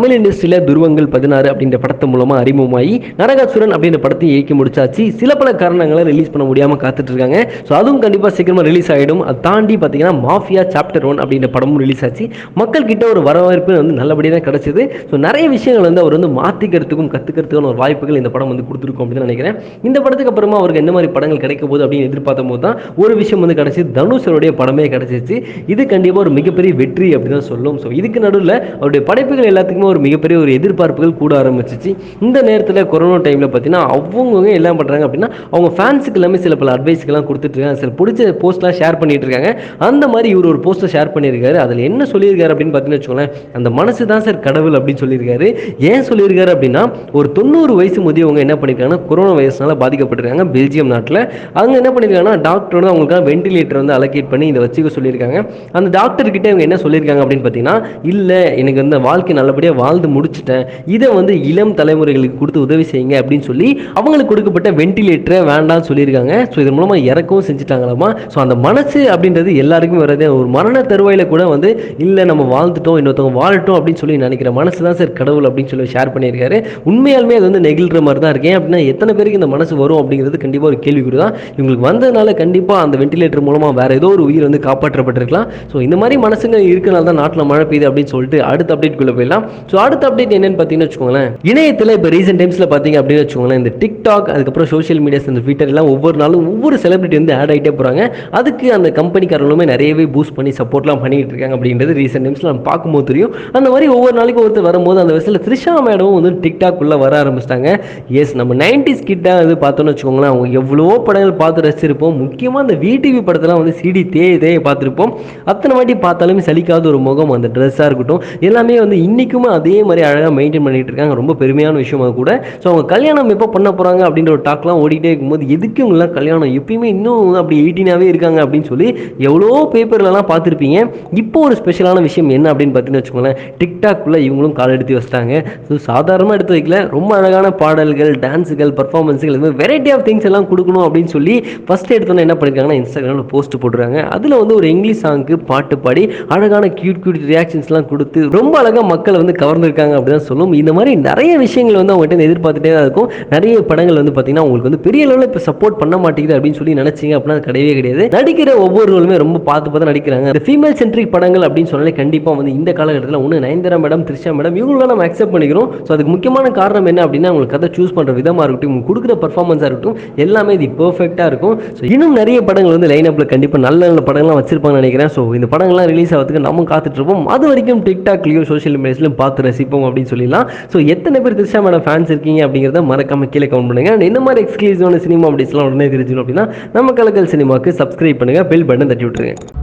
தமிழ் இண்டஸ்ட்ரியில் துருவங்கள் பதினாறு அப்படின்ற படத்து மூலமாக அறிமுகமாகி நரகாசுரன் அப்படின்ற படத்தை இயக்கி முடிச்சாச்சு. சில பல காரணங்களை ரிலீஸ் பண்ண முடியாமல் காத்துட்டு இருக்காங்க ஸோ அதுவும் கண்டிப்பாக சீக்கிரமாக ரிலீஸ் ஆகிடும் அதை தாண்டி பார்த்தீங்கன்னா மாஃபியா சாப்டர் ஒன் அப்படின்ற படமும் ரிலீஸ் ஆச்சு. மக்கள் கிட்ட ஒரு வரவேற்பு வந்து நல்லபடியாக தான் கிடச்சிது. ஸோ நிறைய விஷயங்கள் வந்து அவர் வந்து மாற்றிக்கிறதுக்கும் கற்றுக்கிறதுக்கான ஒரு வாய்ப்புகள் இந்த படம் வந்து கொடுத்துருக்கோம் அப்படின்னு நினைக்கிறேன். இந்த படத்துக்கு அப்புறமா அவருக்கு என்ன மாதிரி படங்கள் கிடைக்க போகுது அப்படின்னு எதிர்பார்த்த போது தான் ஒரு விஷயம் வந்து கிடச்சி. தனுஷருடைய படமே கிடச்சிச்சு. இது கண்டிப்பாக ஒரு மிகப்பெரிய வெற்றி அப்படின்னு தான் சொல்லும். ஸோ இதுக்கு நடுவில் அவருடைய படைப்புகள் எல்லாத்துக்குமே ஒரு மிகப்பெரிய ஒரு எதிர்பார்ப்புகள் கூட ஆரம்பிச்சிச்சு. இந்த நேரத்தில் கொரோனா டைமில் பார்த்தீங்கன்னா அவங்கவுங்க எல்லாம் பண்ணுறாங்க அப்படின்னா அவங்க ஃபேன்ஸுக்கு எல்லாமே சில பல அட்வைஸ்க்கெல்லாம் கொடுத்துட்ருக்காங்க. சில பிடிச்ச போஸ்ட்லாம் ஷேர் பண்ணிட்டு இருக்காங்க. அந்த மாதிரி இவர் ஒரு போஸ்ட்டை ஷேர் பண்ணியிருக்காரு. அதில் என்ன சொல்லியிருக்காரு அப்படின்னு பார்த்தீங்கன்னு வச்சுக்கோங்களேன் அந்த மனசு தான் சார் கடவுள் அப்படின்னு சொல்லியிருக்காரு. ஏன் சொல்லியிருக்காரு அப்படின்னா ஒரு தொண்ணூறு வயசு முதியவங்க என்ன பண்ணியிருக்காங்கன்னா கொரோனா வைரஸ்னால பாதிக்கப்பட்டிருக்காங்க பெல்ஜியம் நாட்டில். அவங்க என்ன பண்ணியிருக்காங்கன்னா டாக்டர் வந்து அவங்களுக்காக வெண்டிலேட்டர் வந்து அலோகேட் பண்ணி இதை வச்சுக்க சொல்லியிருக்காங்க. அந்த டாக்டர்கிட்ட இவங்க என்ன சொல்லியிருக்காங்க அப்படின்னு பார்த்தீங்கன்னா இல்லை எனக்கு வந்து வாழ்க்கை நல்லபடியாக வாழ்ந்து முடிச்சிட்டேன். இதை வந்து இளம் தலைமுறைகளுக்கு கொடுத்து உதவி செய்யுங்க அப்படின்னு சொல்லி அவங்களுக்கு கொடுக்கப்பட்ட வெண்டிலேட்டரை வேண்டாம்னு சொல்லியிருக்காங்க. ஸோ இதன் மூலமாக இறக்கவும் செஞ்சுட்டாங்களாமா? ஸோ அந்த மனசு அப்படின்றது எல்லாருக்குமே வர்றது ஒரு மரண தருவாயில் கூட வந்து இல்லை நம்ம வாழ்ந்துட்டோம் இன்னொருத்தவங்க வாழட்டும் அப்படின்னு சொல்லி நினைக்கிற மனசு தான் சார் கடவுள் அப்படின்னு சொல்லி ஷேர் பண்ணியிருக்காரு. உண்மையாலுமே அது வந்து நெகிழ்கிற மாதிரி தான் இருக்கேன் அப்படின்னா எத்தனை பேருக்கு இந்த மனசு வரும் அப்படிங்கிறது கண்டிப்பாக ஒரு கேள்விக்குறி தான். இவங்களுக்கு வந்ததுனால கண்டிப்பாக அந்த வெண்டிலேட்டர் மூலமாக வேறு ஏதோ ஒரு உயிர் வந்து காப்பாற்றப்பட்டிருக்கலாம். ஸோ இந்த மாதிரி மனசுங்க இருக்கனால தான் நாட்டில் மழை பெய்யுது அப்படின்னு சொல்லிட்டு அடுத்த அப்டேட்குள்ளே போயிடலாம். ஸோ அடுத்த அப்டேட் என்னன்னு பார்த்தீங்கன்னு வச்சுக்கோங்களேன். இணையத்தில் இப்போ ரீசெண்ட் டைம்ஸில் பார்த்தீங்க அப்படின்னு வச்சுக்கோங்களேன் இந்த டிக்டாக் அதுக்கப்புறம் சோஷியல் மீடியாஸ் இந்த ட்விட்டர் எல்லாம் ஒவ்வொரு நாளும் ஒவ்வொரு செலிபிரிட்டி வந்து ஆட் ஆகிட்டே போகிறாங்க அதுக்கு அந்த கம்பெனிக்காரங்களுமே நிறையவே பூஸ்ட் பண்ணி சப்போர்ட்லாம் பண்ணிட்டு இருக்காங்க அப்படின்றது ரீசெண்ட் டைம்ஸில் நம்ம பார்க்கும்போது தெரியும். அந்த மாதிரி ஒவ்வொரு நாளைக்கு ஒருத்தர் வரும்போது அந்த வயசில் த்ரிஷா மேடமும் வந்து டிக்டாக் உள்ளே வர ஆரம்பிச்சிட்டாங்க. எஸ் நம்ம நைன்டிஸ் கிட்ட வந்து பார்த்தோன்னு வச்சுக்கோங்களேன் அவங்க எவ்வளோ படங்கள் பார்த்து ரசிச்சிருப்போம். முக்கியமாக அந்த விடிவி படத்தெல்லாம் வந்து சிடி தேய தேய பார்த்துருப்போம். அத்தனை வாட்டி பார்த்தாலுமே சலிக்காத ஒரு முகம் அந்த ட்ரெஸ்ஸாக இருக்கட்டும். எல்லாமே வந்து இன்றைக்குமே அதே மாதிரி அழகாக மெயின்டைன் பண்ணிட்டு இருக்காங்க. ரொம்ப பெருமையான விஷயம் அது கூட. ஸோ அவங்க கல்யாணம் எப்போ பண்ண போகிறாங்க அப்படின்ற ஒரு டாக்லாம் ஓடிட்டே இருக்கும்போது எதுக்கு இவங்களாம் கல்யாணம்? எப்பயுமே இன்னும் அப்படி எயிட்டீனாகவே இருக்காங்க அப்படின்னு சொல்லி எவ்வளோ பேப்பர்லலாம் பார்த்துருப்பீங்க. இப்போ ஒரு ஸ்பெஷலான விஷயம் என்ன அப்படின்னு பார்த்தீங்கன்னு வச்சுக்கோங்களேன். டிக்டாக்குள்ளே இவங்களும் கால் எடுத்து வச்சிட்டாங்க. ஸோ சாதாரணமாக எடுத்து வைக்கல. ரொம்ப அழகான பாடல்கள் டான்ஸுகள் பர்ஃபார்மன்ஸுகள் இது மாதிரி வெரைட்டி ஆஃப் திங்ஸ் எல்லாம் கொடுக்கணும் அப்படின்னு சொல்லி ஃபஸ்ட்டு எடுத்தோன்னே என்ன பண்ணியிருக்காங்கன்னா இன்ஸ்டாகிராமில் போஸ்ட் போடுறாங்க அதில் வந்து ஒரு இங்கிலீஷ் சாங்க்கு பாட்டு பாடி அழகான கியூட் கியூட் ரியாக்ஷன்ஸ்லாம் கொடுத்து ரொம்ப அழகாக மக்களை வந்து கவர்ந்துருக்காங்க அப்படின்னு சொல்லும். இந்த மாதிரி நிறைய விஷயங்கள் வந்து அவங்ககிட்ட எதிர்பார்த்துட்டே தான் இருக்கும். நிறைய படங்கள் வந்து பார்த்தீங்கன்னா உங்களுக்கு வந்து பெரிய அளவில் இப்போ சப்போர்ட் பண்ண மாட்டேங்குது அப்படின்னு சொல்லி நினைச்சிங்க அப்படின்னா அது கிடையவே கிடையாது. நடிக்கிற ஒவ்வொருவருமே ரொம்ப பார்த்து பார்த்து நடிக்கிறாங்க. இந்த ஃபீமேல் சென்ட்ரிக் படங்கள் அப்படின்னு சொன்னாலே கண்டிப்பாக வந்து இந்த காலகட்டத்தில் ஒன்று நயன்தரா மேடம் த்ரிஷா மேடம் இவங்களாம் நம்ம அக்செப்ட் பண்ணிக்கிறோம். ஸோ அதுக்கு முக்கியமான காரணம் என்ன அப்படின்னா உங்களுக்கு கதை சூஸ் பண்ணுற விதமாக இருக்கட்டும் உங்களுக்கு கொடுக்குற பர்ஃபார்மன்ஸாக இருக்கட்டும் எல்லாமே இது பர்ஃபெக்டாக இருக்கும். ஸோ இன்னும் நிறைய படங்கள் வந்து லைன் அப்பில் கண்டிப்பாக நல்ல நல்ல படங்கள்லாம் வச்சிருப்பாங்கன்னு நினைக்கிறேன். ஸோ இந்த படங்கள்லாம் ரிலீஸ் ஆகிறதுக்கு நம்ம காத்துட்டு இருப்போம். அது வரைக்கும் டிக்டாக்லையும் சோஷியல் மீடியாஸ்லையும் பார்த்து ரசிப்போம் அப்படின்னு சொல்லிடலாம். ஸோ எத்தனை பேர் திரிஷா மேடம் ஃபேன்ஸ் இருக்கீங்க அப்படிங்கிறத மறக்காம கீழே கமெண்ட் பண்ணுங்க. அண்ட் இந்த மாதிரி எக்ஸ்க்ளூசிவான சினிமா அப்படின்ஸ்லாம் உடனே தெரிஞ்சிடும் அப்படின்னா நம்ம கலக்கல் சினிமாவுக்கு சப்ஸ்கிரைப் பண்ணுங்க பெல் பட்டன் தட்டி விட்டுருங்க.